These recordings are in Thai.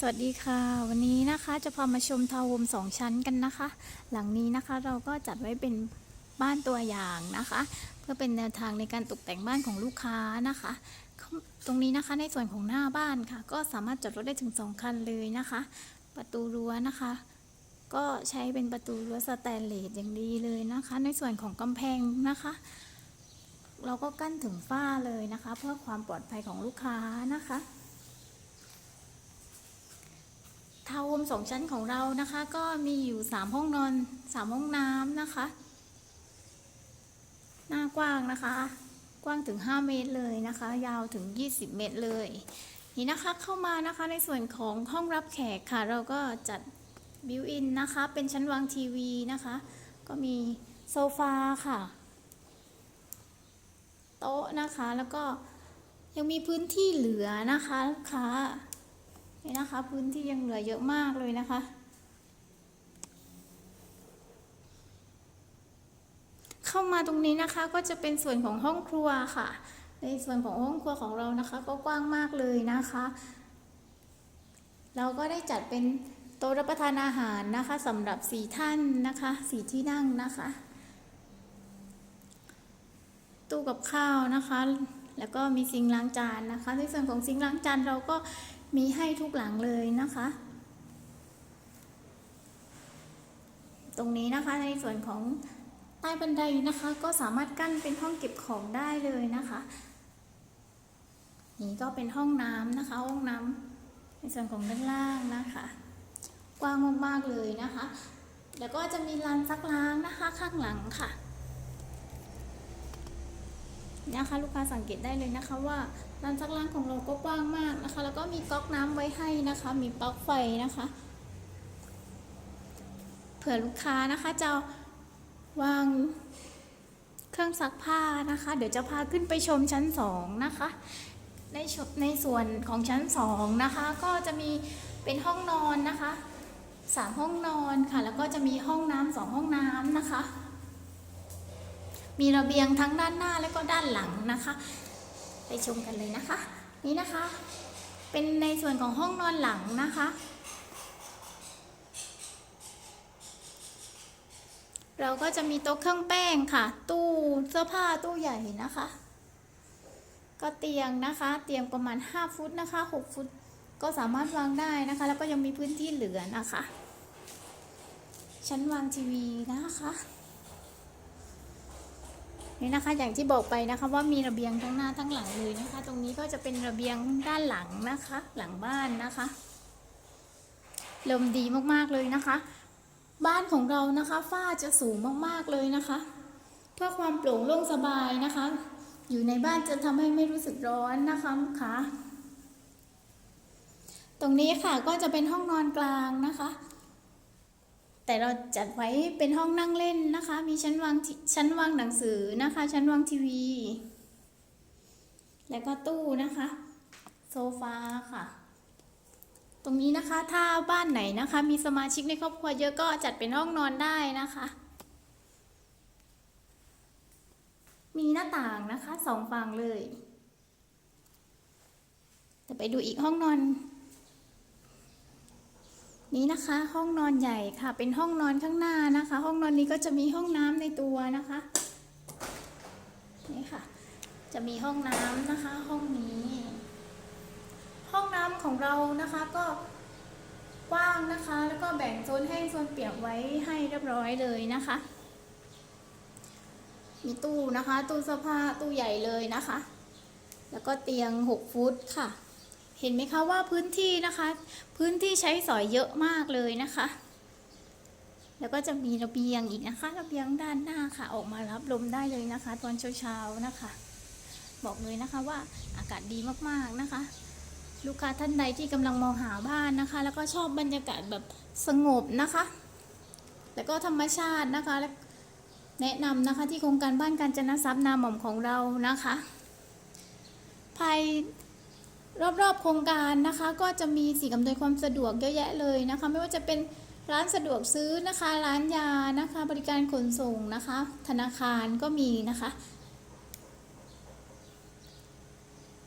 สวัสดีค่ะ วันนี้นะคะจะพามาชมทาวน์โฮมสองชั้นกันนะคะ หลังนี้นะคะเราก็จัดไว้เป็นบ้านตัวอย่างนะคะ เพื่อเป็นแนวทางในการตกแต่งบ้านของลูกค้านะคะ ตรงนี้นะคะในส่วนของหน้าบ้านค่ะ ก็สามารถจอดรถได้ถึงสองคันเลยนะคะ ประตูรั้วนะคะ ก็ใช้เป็นประตูรั้วสแตนเลสอย่างดีเลยนะคะ ในส่วนของกำแพงนะคะ เราก็กั้นถึงฝ้าเลยนะคะ เพื่อความปลอดภัยของลูกค้านะคะ ทาวน์โฮ มสองชั้นของเรานะคะ ก็มีอยู่สามห้องนอนสามห้องน้ำนะคะ หน้ากว้างนะคะ กว้างถึง 5 เมตรเลยนะคะ ยาวถึง 20 เมตรเลย นี่นะคะเข้ามานะคะในส่วนของห้องรับแขกค่ะ เราก็จัดบิวอินนะคะ เป็นชั้นวางทีวีนะคะ ก็มีโซฟาค่ะ โต๊ะนะคะแล้วก็ยังมีพื้นที่เหลือนะคะลูกค้า นี่นะคะ พื้นที่ยังเหลือเยอะมากเลยนะคะ เข้ามาตรงนี้นะคะก็จะเป็นส่วนของห้องครัวค่ะ ในส่วนของห้องครัวของเรานะคะ ก็กว้างมากเลยนะคะ เราก็ได้จัดเป็นโต๊ะรับประทานอาหารนะคะสำหรับสี่ท่านนะคะสี่ที่นั่งนะคะ ตู้กับข้าวนะคะ แล้วก็มีซิงล้างจานนะคะ ในส่วนของซิงล้างจานเราก็ มีให้ทุกหลังเลยนะคะ ตรงนี้นะคะในส่วนของใต้บันไดนะคะ ก็สามารถกั้นเป็นห้องเก็บของได้เลยนะคะ นี่ก็เป็นห้องน้ำนะคะ ห้องน้ำในส่วนของด้านล่างนะคะ กว้างมากๆเลยนะคะ แล้วก็จะมีลานซักล้างนะคะข้างหลังค่ะ นะคะ ลูกค้าสังเกตได้เลยนะคะว่าร้านซักล้างของเราก็กว้างมากนะคะ แล้วก็มีก๊อกน้ำไว้ให้นะคะ มีปลั๊กไฟนะคะ เผื่อลูกค้านะคะจะวางเครื่องซักผ้านะคะ เดี๋ยวจะพาขึ้นไปชมชั้นสองนะคะ ในชในส่วนของชั้นสองนะคะ ก็จะมีเป็นห้องนอนนะคะสามห้องนอนค่ะ แล้วก็จะมีห้องน้ำสองห้องน้ำนะคะ มีระเบียงทั้งด้านหน้าและก็ด้านหลังนะคะ ไปชมกันเลยนะคะ นี่นะคะ เป็นในส่วนของห้องนอนหลังนะคะ เราก็จะมีโต๊ะเครื่องแป้งค่ะ ตู้เสื้อผ้าตู้ใหญ่นะคะ ก็เตียงนะคะ เตียงประมาณ 5 ฟุตนะคะ 6 ฟุตก็สามารถวางได้นะคะ แล้วก็ยังมีพื้นที่เหลือนะคะ ชั้นวางทีวีนะคะ นี่นะคะอย่างที่บอกไปนะคะว่ามีระเบียงทั้งหน้าทั้งหลังเลยนะคะ ตรงนี้ก็จะเป็นระเบียงด้านหลังนะคะ หลังบ้านนะคะลมดีมากๆเลยนะคะ บ้านของเรานะคะฝ้าจะสูงมากๆเลยนะคะเพื่อความโปร่งโล่งสบายนะคะ อยู่ในบ้านจะทำให้ไม่รู้สึกร้อนนะคะลูกค้าตรงนี้ค่ะก็จะเป็นห้องนอนกลางนะคะ แต่เราจัดไว้เป็นห้องนั่งเล่นนะคะ มีชั้นวางชั้นวางหนังสือนะคะ ชั้นวางทีวี แล้วก็ตู้นะคะ โซฟาค่ะ ตรงนี้นะคะถ้าบ้านไหนนะคะ มีสมาชิกในครอบครัวเยอะก็จัดเป็นห้องนอนได้นะคะ มีหน้าต่างนะคะสองฝั่งเลยแต่ไปดูอีกห้องนอน นี้นะคะห้องนอนใหญ่ค่ะ เป็นห้องนอนข้างหน้านะคะ ห้องนอนนี้ก็จะมีห้องน้ำในตัวนะคะนี่ค่ะ จะมีห้องน้ำนะคะ ห้องนี้ ห้องน้ำของเรานะคะก็กว้างนะคะ แล้วก็แบ่งโซนแห้งโซนเปียกไว้ให้เรียบร้อยเลยนะคะ มีตู้นะคะ ตู้เสื้อผ้าตู้ใหญ่เลยนะคะ แล้วก็เตียง 6 ฟุตค่ะ เห็นไหมคะว่าพื้นที่นะคะ พื้นที่ใช้สอยเยอะมากเลยนะคะ แล้วก็จะมีระเบียงอีกนะคะ ระเบียงด้านหน้าค่ะ ออกมารับลมได้เลยนะคะ ตอนเช้าๆนะคะ บอกเลยนะคะว่าอากาศดีมากๆนะคะ ลูกค้าท่านใดที่กำลังมองหาบ้านนะคะ แล้วก็ชอบบรรยากาศแบบสงบนะคะ แล้วก็ธรรมชาตินะคะและแนะนำนะคะที่โครงการบ้านการจนทรัพย์นาหม่อมของเรานะคะ ภาย รอบๆโครงการนะคะ ก็จะมีสิ่งอำนวยความสะดวกเยอะแยะเลยนะคะ ไม่ว่าจะเป็นร้านสะดวกซื้อนะคะ ร้านยานะคะ บริการขนส่งนะคะ ธนาคารก็มีนะคะ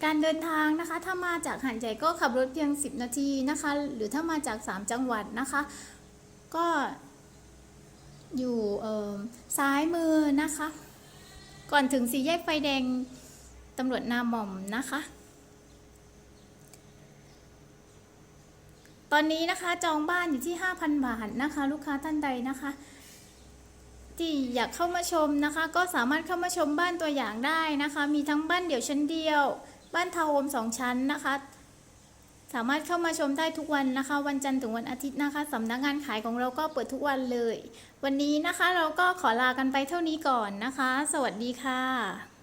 การเดินทางนะคะ ถ้ามาจากหันใหญ่ก็ขับรถเพียง 10 นาทีนะคะ หรือถ้ามาจาก 3 จังหวัดนะคะ ก็อยู่ซ้ายมือนะคะ ก่อนถึงสี่แยกไฟแดงตำรวจนาหม่อมนะคะ ตอนนี้นะคะจองบ้านอยู่ที่ 5,000 บาทนะคะ ลูกค้าท่านใดนะคะ ที่อยากเข้ามาชมนะคะ ก็สามารถเข้ามาชมบ้านตัวอย่างได้นะคะ มีทั้งบ้านเดี่ยวชั้นเดียว บ้านทาวน์โฮมสองชั้นนะคะ สามารถเข้ามาชมได้ทุกวันนะคะ วันจันทร์ถึงวันอาทิตย์นะคะสำนักงานขายของเราก็เปิดทุกวันเลย วันนี้นะคะเราก็ขอลากันไปเท่านี้ก่อนนะคะ สวัสดีค่ะ